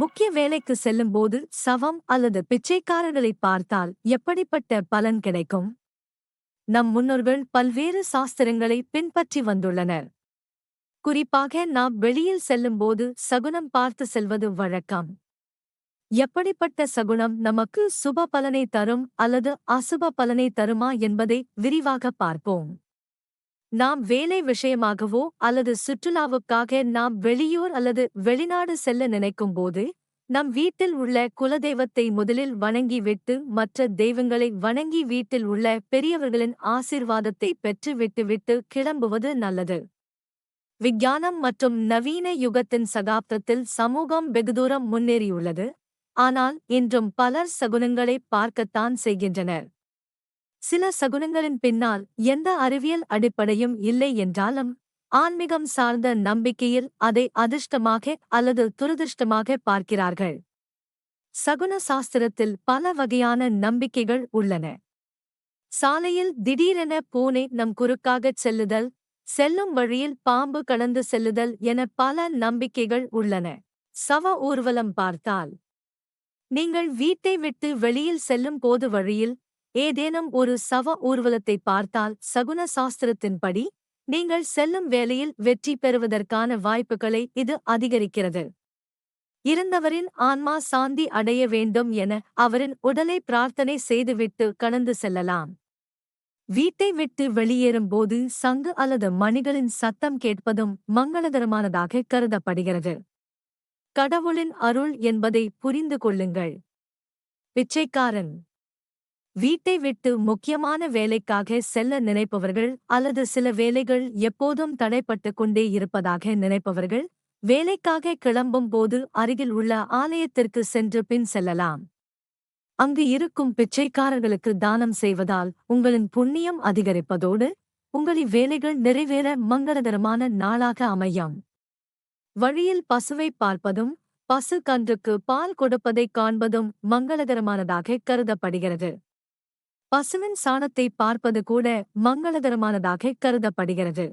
முக்கிய வேலைக்கு செல்லும்போது சவம் அல்லது பிச்சைக்காரர்களை பார்த்தால் எப்படிப்பட்ட பலன் கிடைக்கும்? நம் முன்னோர்கள் பல்வேறு சாஸ்திரங்களை பின்பற்றி வந்துள்ளனர். குறிப்பாக நாம் வெளியில் செல்லும்போது சகுனம் பார்த்து செல்வது வழக்கம். எப்படிப்பட்ட சகுனம் நமக்கு சுப பலனை தரும் அல்லது அசுப பலனை தருமா என்பதை விரிவாக பார்ப்போம். நாம் வேலை விஷயமாகவோ அல்லது சுற்றுலாவுக்காக நாம் வெளியூர் அல்லது வெளிநாடு செல்ல நினைக்கும்போது நம் வீட்டில் உள்ள குலதெய்வத்தை முதலில் வணங்கிவிட்டு மற்ற தெய்வங்களை வணங்கி வீட்டில் உள்ள பெரியவர்களின் ஆசிர்வாதத்தை பெற்று விட்டுவிட்டு கிளம்புவது நல்லது. விஞ்ஞானம் மற்றும் நவீன யுகத்தின் சகாப்தத்தில் சமூகம் வெகுதூரம் முன்னேறியுள்ளது. ஆனால் இன்றும் பலர் சகுனங்களை பார்க்கத்தான் செய்கின்றனர். சில சகுனங்களின் பின்னால் எந்த அறிவியல் அடிப்படையும் இல்லை என்றாலும் ஆன்மீகம் சார்ந்த நம்பிக்கையில் அதை அதிர்ஷ்டமாக அல்லது துரதிர்ஷ்டமாக பார்க்கிறார்கள். சகுன சாஸ்திரத்தில் பல வகையான நம்பிக்கைகள் உள்ளன. சாலையில் திடீரென பூனை நம் குறுக்காகச் செல்லுதல் செல்லும் வழியில் பாம்பு கடந்து செல்லுதல் என பல நம்பிக்கைகள் உள்ளன. சவ ஊர்வலம் பார்த்தால் நீங்கள் வீட்டை விட்டு வெளியில் செல்லும் போது வழியில் ஏதேனும் ஒரு சவ ஊர்வலத்தை பார்த்தால் சகுன சாஸ்திரத்தின்படி நீங்கள் செல்லும் வேலையில் வெற்றி பெறுவதற்கான வாய்ப்புகளை இது அதிகரிக்கிறது. இருந்தவரின் ஆன்மா சாந்தி அடைய வேண்டும் என அவரின் உடலை பிரார்த்தனை செய்துவிட்டு கடந்து செல்லலாம். வீட்டை விட்டு வெளியேறும்போது சங்கு அல்லது மணிகளின் சத்தம் கேட்பதும் மங்களகரமானதாக கருதப்படுகிறது. கடவுளின் அருள் என்பதை புரிந்து கொள்ளுங்கள். பிச்சைக்காரன். வீட்டை விட்டு முக்கியமான வேலைக்காக செல்ல நினைப்பவர்கள் அல்லது சில வேலைகள் எப்போதும் தடைப்பட்டு கொண்டே இருப்பதாக நினைப்பவர்கள் வேலைக்காக கிளம்பும் போது அருகில் உள்ள ஆலயத்திற்கு சென்று பின் செல்லலாம். அங்கு இருக்கும் பிச்சைக்காரர்களுக்கு தானம் செய்வதால் உங்களின் புண்ணியம் அதிகரிப்பதோடு உங்களின் வேலைகள் நிறைவேற மங்களகரமான நாளாக அமையும். வழியில் பசுவை பார்ப்பதும் பசு கன்றுக்கு பால் கொடுப்பதைக் காண்பதும் மங்களகரமானதாக கருதப்படுகிறது. பசுவின் சாணத்தை பார்ப்பது கூட மங்களகரமானதாக கருதப்படுகிறது.